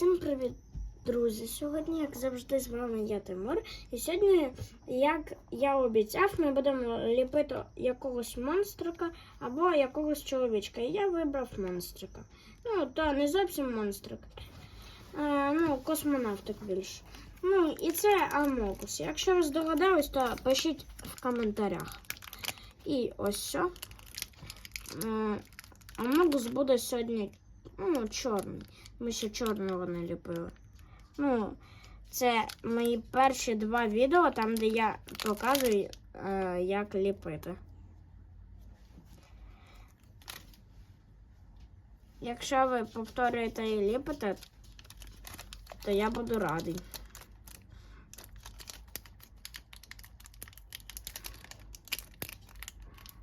Всім привіт, друзі! Сьогодні, як завжди, з вами я Тимур. І сьогодні, як я обіцяв, ми будемо ліпити якогось монстрика або якогось чоловічка. І я вибрав монстрика. Ну, то не зовсім монстрик. А, ну, космонавтик більше. Ну, і це Амокус. Якщо ви здогадались, то пишіть в коментарях. І ось все. Амокус буде сьогодні ну, чорний. Ми ще чорного не ліпили. Ну, це мої перші два відео, там, де я показую, е, як ліпити. Якщо ви повторюєте і ліпите, то я буду радий.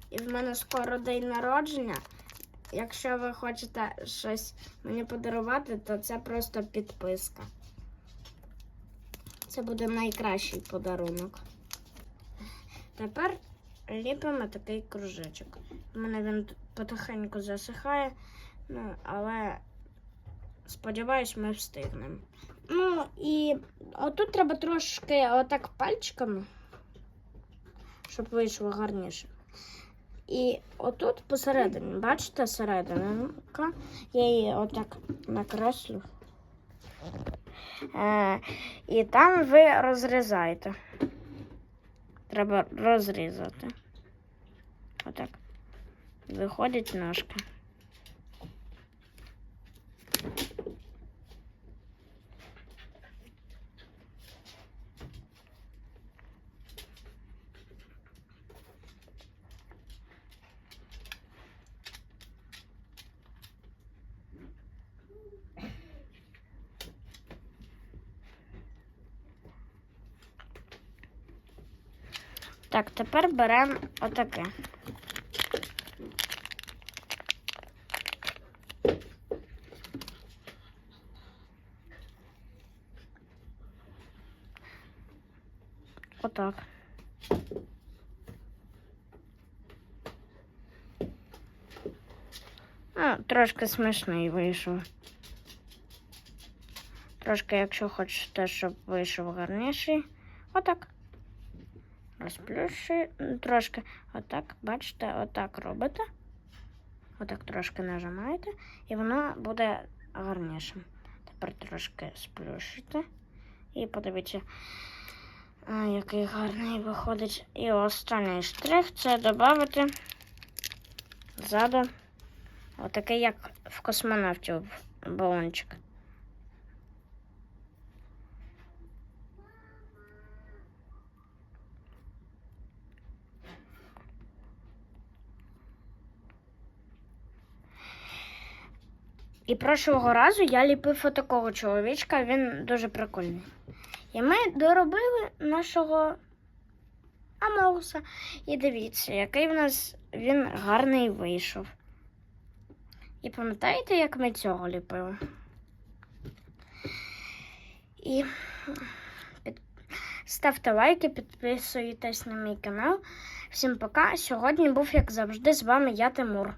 І в мене скоро день народження. Якщо ви хочете щось мені подарувати, то це просто підписка. Це буде найкращий подарунок. Тепер ліпимо такий кружечок. У мене він потихеньку засихає, ну, але сподіваюсь, ми встигнемо. Ну і отут треба трошки отак пальчиками, щоб вийшло гарніше. І отут посередині, бачите, серединка, я її отак накреслю. Е, і там ви розрізаєте. Треба розрізати. Отак. Виходить ножка. Так, тепер беремо отаке. Отак. Ну, трошки смішний вийшов. Трошки, якщо хочете, щоб вийшов гарніший. Отак. Розплющую трошки. Отак, бачите, отак робите. Отак трошки нажимаєте, і воно буде гарнішим. Тепер трошки сплющуйте. І подивіться, який гарний виходить. І останній штрих це додати ззаду отакий, як в космонавтів балончик. І прошлого разу я ліпив отакого чоловічка, він дуже прикольний. І ми доробили нашого Амоуса. І дивіться, який в нас він гарний вийшов. І пам'ятаєте, як ми цього ліпили? І під... ставте лайки, підписуйтесь на мій канал. Всім пока. Сьогодні був, як завжди, з вами я Тимур.